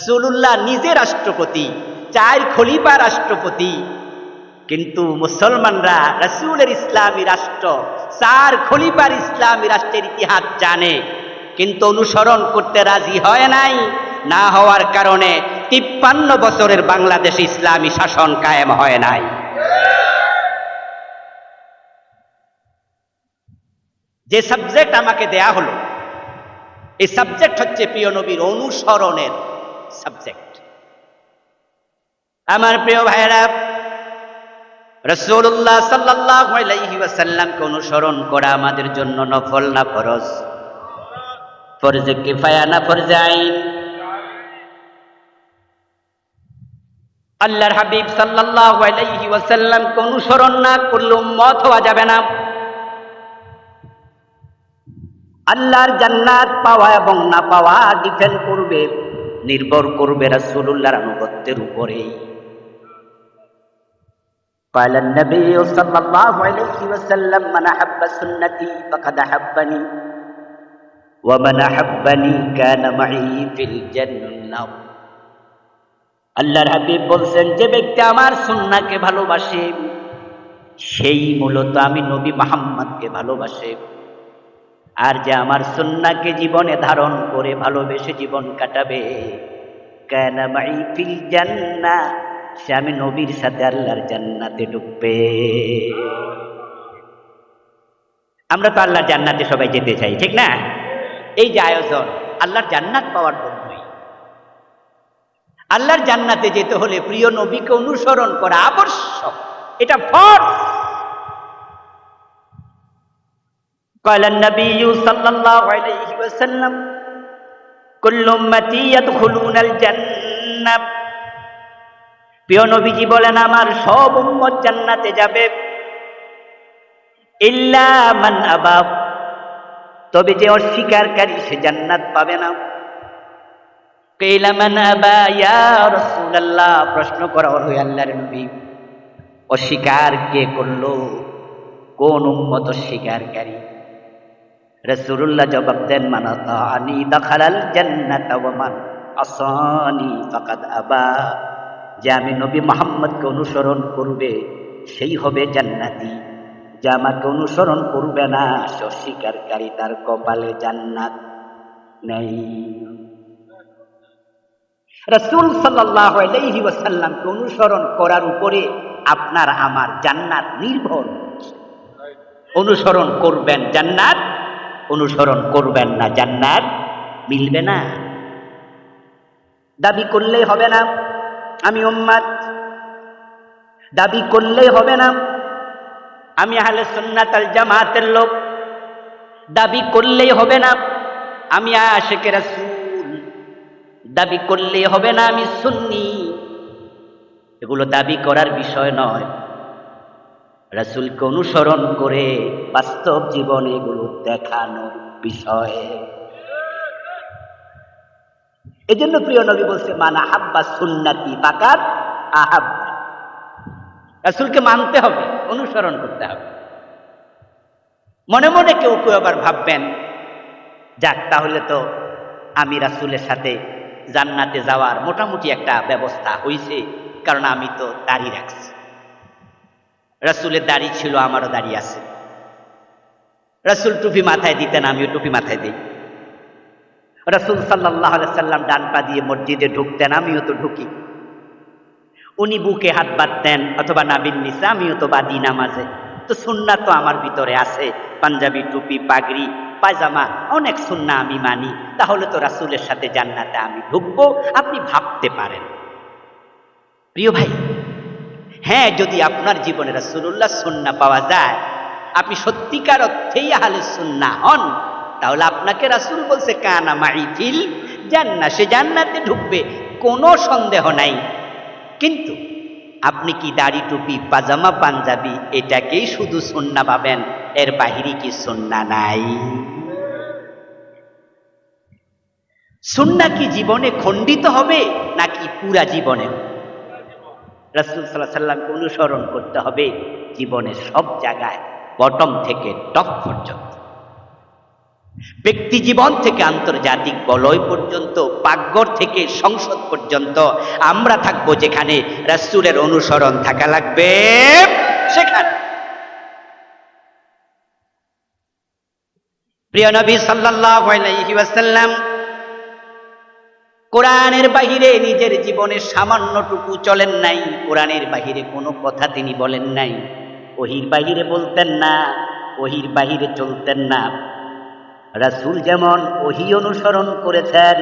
রসুল্লাহ নিজে রাষ্ট্রপতি, চার খলিফা রাষ্ট্রপতি। কিন্তু মুসলমানরা রসুলের ইসলামী রাষ্ট্র, চার খলিফার ইসলামী রাষ্ট্রের ইতিহাস জানে। কিন্তু অনুসরণ করতে রাজি হয় নাই, না হওয়ার কারণে তিপ্পান্ন বছরের বাংলাদেশে ইসলামী শাসন কায়েম হয় নাই। যে সাবজেক্ট আমাকে দেয়া হলো, এই সাবজেক্ট হচ্ছে প্রিয় নবীর অনুসরণের সাবজেক্ট আমার প্রিয় ভাইয়েরা রসুল্লাহ সাল্লাহ আলাইহি অনুসরণ করা আমাদের জন্য নফল না ফরজ? ফরজে কিফায়া না ফরজে আইন? আল্লাহর হাবিব আলাইহি ওয়াসাল্লামকে অনুসরণ না করলে উম্মত হওয়া যাবে না। আল্লাহর জান্নাত পাওয়া এবং না পাওয়া ডিপেন্ড করবে। নির্ভর করবে রাসূলুল্লাহর আনুগত্যের উপরেই قال النبي صلى الله عليه وسلم من أحب سنتي فقد أحبني ومن أحبني كان معي في الجنة আল্লাহর হাবিব বলছেন যে ব্যক্তি আমার সুন্নাকে ভালোবাসে সেই মূলত আমি নবী মোহাম্মদকে ভালোবাসে আর যে আমার সুন্নাকে জীবনে ধারণ করে ভালোবেসে জীবন কাটাবে। কেন ফিল জান্না, সে আমি নবীর সাথে আল্লাহর জান্নাতে ঢুকবে আমরা তো আল্লাহর জান্নাতে সবাই যেতে চাই, ঠিক না? এই যে আয়োজন, আল্লাহর জান্নাত পাওয়ার জন্যই। আল্লাহর জান্নাতে যেতে হলে প্রিয় নবীকে অনুসরণ করা আবশ্যক। এটা ফর্স قال النبي صلى الله عليه وسلم كل امتي يدخلون الجنه প্রিয় নবীজি বলেন আমার সব উম্মত জান্নাতে যাবে ইল্লা মান আবাব তবে যে অস্বীকারী সে জান্নাত পাবে না কেইলা মান আবা ইয়া রাসূলুল্লাহ প্রশ্ন করা হলো আল্লাহর নবী অস্বীকার কে করলো কোন উম্মত অস্বীকারী রসুল্লাহ জবাব দেন মানাতানি দখালাল জান্নাত ওয়া আসানি ফাকাদ আবা। যে আমি নবী মোহাম্মদকে অনুসরণ করবে, সেই হবে জান্নাতি। যে আমাকে অনুসরণ করবে না, সে তার কপালে জান্নাত নেই। রসুল সাল্লাহ অনুসরণ করার উপরে আপনার আমার জান্নাত নির্ভর। অনুসরণ করবেন জান্নাত অনুসরণ করবেন না, জান্নাত মিলবে না। দাবি করলেই হবে না, আমি উম্মাদ। দাবি করলেই হবে না, আমি আহলে সুন্নাত আল জামাতের লোক। দাবি করলেই হবে না, আমি আশেকের দাবি করলেই হবে না, আমি সুন্নি। এগুলো দাবি করার বিষয় নয়। রাসূলকে অনুসরণ করে বাস্তব জীবনে এগুলো দেখানোর বিষয়। এজন্য প্রিয় নবী বলছে, মানা হাব্বা সুন্নাতি ফাকাত আহাব রাসূলকে মানতে হবে, অনুসরণ করতে হবে। মনে মনে কেউ কেউ আবার ভাববেন, যাক, তাহলে তো আমি রাসূলের সাথে জান্নাতে যাওয়ার মোটামুটি একটা ব্যবস্থা হয়েছে কারণ আমি তো দাঁড়িয়ে রাখছি। রাসূলের দাড়ি ছিল, আমারও দাড়ি আছে। রাসূল টুপি মাথায় দিতেন, আমিও টুপি মাথায় দিই। রসুল সাল্লাহ সাল্লাম ডান পা দিয়ে মসজিদে ঢুকতেন, আমিও তো ঢুকি। উনি বুকে হাত বাঁধতেন, অথবা নাবিন নিসা আমিও তো বাদি নামাজে। তো সুন্না তো আমার ভিতরে আছে। পাঞ্জাবি টুপি, পাগড়ি, পায়জামা, অনেক সুন্না আমি মানি। তাহলে তো রাসুলের সাথে জান্নাতে আমি ঢুকবো, আপনি ভাবতে পারেন। প্রিয় ভাই হ্যাঁ যদি আপনার জীবনে রাসুল্লাহ সুন্না পাওয়া যায়, আপনি সত্যিকার অর্থেই আহলে সুন্না হন, তাহলে আপনাকে রাসুল বলছে, কানা মাইফিল জান্না সে জান্নাতে ঢুকবে, কোনো সন্দেহ নাই। কিন্তু আপনি কি দাড়ি টুপি, পাজামা পাঞ্জাবি, এটাকেই শুধু সন্না পাবেন এর বাহিরে কি সন্না নাই? সন্না কি জীবনে খণ্ডিত হবে, নাকি পুরা জীবনে? রাসুল সাল্লাহ সাল্লামকে অনুসরণ করতে হবে জীবনের সব জায়গায় বটম থেকে টপ পর্যন্ত। ব্যক্তি জীবন থেকে আন্তর্জাতিক বলয় পর্যন্ত, পাকঘর থেকে সংসদ পর্যন্ত আমরা থাকব যেখানে রাসূলের অনুসরণ থাকা লাগবে সেখানে। প্রিয় নবী ওয়াসাল্লাম কোরআনের বাহিরে নিজের জীবনের সামান্যটুকু চলেন নাই। কোরআনের বাহিরে কোনো কথা তিনি বলেন নাই। ওহির বাহিরে বলতেন না ওহির বাহিরে চলতেন না। রাসূল যেমন ওহি অনুসরণ করেছেন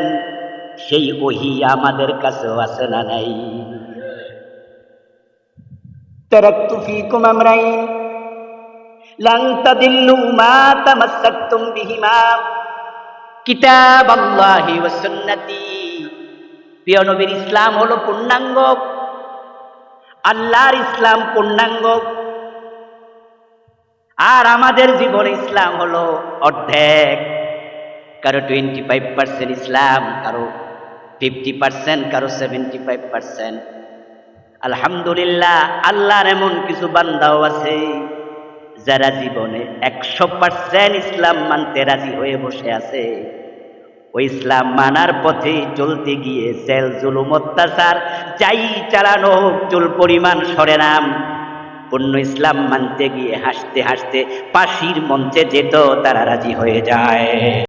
সেই ওহি আমাদের কাছেও আছে না নাই। কিতাব আল্লাহি ওয়া সুন্নতি প্রিয় নবীর ইসলাম হলো পূর্ণাঙ্গ। আল্লাহর ইসলাম পূর্ণাঙ্গ। আর আমাদের জীবনে ইসলাম হলো অর্ধেক। কারও টোয়েন্টি ফাইভ পার্সেন্ট ইসলাম, কারও ফিফটি পার্সেন্ট কারও সেভেন্টি ফাইভ পার্সেন্ট আলহামদুলিল্লাহ, আল্লাহর এমন কিছু বান্দাও আছে, যারা জীবনে একশো পার্সেন্ট ইসলাম মানতে রাজি হয়ে বসে আছে। ওই ইসলাম মানার পথে চলতে গিয়ে সেল জুলুম, অত্যাচার, যাই চালানো হোক, চুল পরিমাণ সরে নাম। পূর্ণ ইসলাম মানতে গিয়ে হাসতে হাসতে পাশির মঞ্চে যেত, তারা রাজি হয়ে যায়।